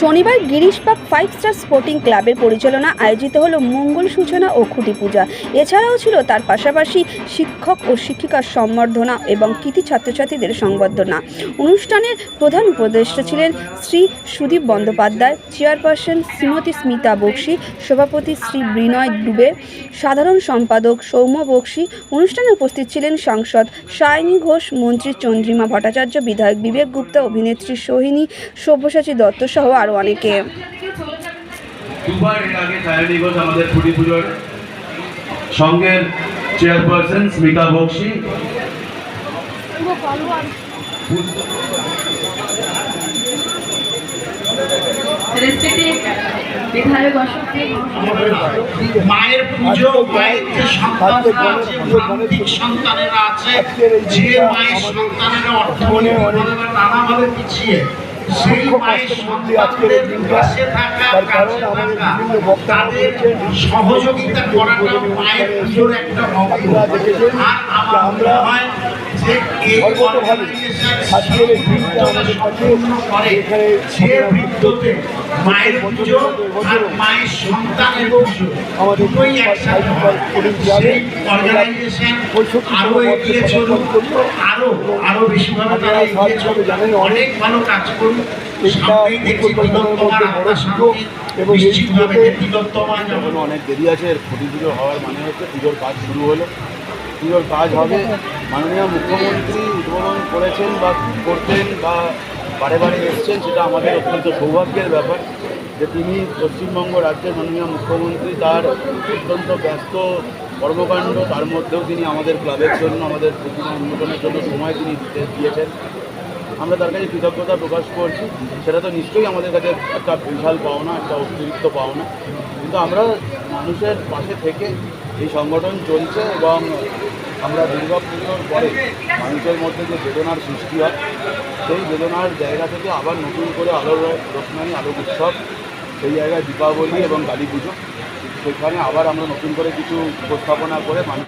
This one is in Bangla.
শনিবার গিরিশবাগ ফাইভ স্টার স্পোর্টিং ক্লাবের পরিচালনা আয়োজিত হলো মঙ্গল সূচনা ও খুঁটি পূজা। এছাড়াও ছিল তার পাশাপাশি শিক্ষক ও শিক্ষিকার সম্বর্ধনা এবং কৃতি ছাত্রছাত্রীদের সংবর্ধনা। অনুষ্ঠানের প্রধান উপদেষ্টা ছিলেন শ্রী সুদীপ বন্দ্যোপাধ্যায়, চেয়ারপারসন শ্রীমতী স্মিতা বক্সি, সভাপতি শ্রী বিনয় দুবে, সাধারণ সম্পাদক সৌম্য বক্সি। অনুষ্ঠানে উপস্থিত ছিলেন সাংসদ সায়নী ঘোষ, মন্ত্রী চন্দ্রিমা ভট্টাচার্য, বিধায়ক বিবেক গুপ্তা, অভিনেত্রী সোহিনী, সব্যসাচী দত্ত সহ আরও অনেকে আমাদের ছুটি পুজোর সঙ্গের চেয়ারপারসন স্মিতা বক্সি। মায়ের পুজো মায়ের যে সন্তানরা আছে প্রান্তিক সন্তানেরা আছে যে মায়ের সন্তানেরা বা নানাভাবে পিছিয়ে। সেই মায়ের সন্তানদের পাশে থাকা কাছে থাকা তাদের সহযোগিতা করাটা মায়ের পুজোর একটা অঙ্গ আর আমার মনে হয় এই করে মায়ের পুজো আর মায়ের সন্তানের পুজো দুটোই একসাথে অর্গানাইজেশন আরও এগিয়ে আরও আরও বেশিভাবে তারা এগিয়ে চলুক। অনেক ভালো কাজ শান্তি এবং এখনও অনেক দেরি আছে পুজো হওয়ার মানে হচ্ছে পুজোর কাজ শুরু হলো। পুজোর কাজ হবে মাননীয় মুখ্যমন্ত্রী উদ্বোধন করেছেন বা করতেন বা বারে বারে এসছেন, সেটা আমাদের অত্যন্ত সৌভাগ্যের ব্যাপার যে তিনি পশ্চিমবঙ্গ রাজ্যের মাননীয় মুখ্যমন্ত্রী, তার অত্যন্ত ব্যস্ত কর্মকাণ্ড, তার মধ্যেও তিনি আমাদের ক্লাবের জন্য, আমাদের প্রতিমা উন্নয়নের জন্য সময় তিনি দিতে দিয়েছেন। আমরা তার কাছে কৃতজ্ঞতা প্রকাশ করছি। সেটা তো নিশ্চয়ই আমাদের কাছে একটা বিশাল পাওনা, একটা অতিরিক্ত পাওনা। কিন্তু আমরা মানুষের পাশে থেকে এই সংগঠন চলছে এবং আমরা দুর্গা পুজোর পরে মানুষের মধ্যে যে বেদনার সৃষ্টি হয়, সেই বেদনার জায়গা থেকে আবার নতুন করে আলোর রসমানি আলোক উৎসব, সেই জায়গায় দীপাবলি এবং কালী পুজো, সেখানে আবার আমরা নতুন করে কিছু উপস্থাপনা করে মানুষ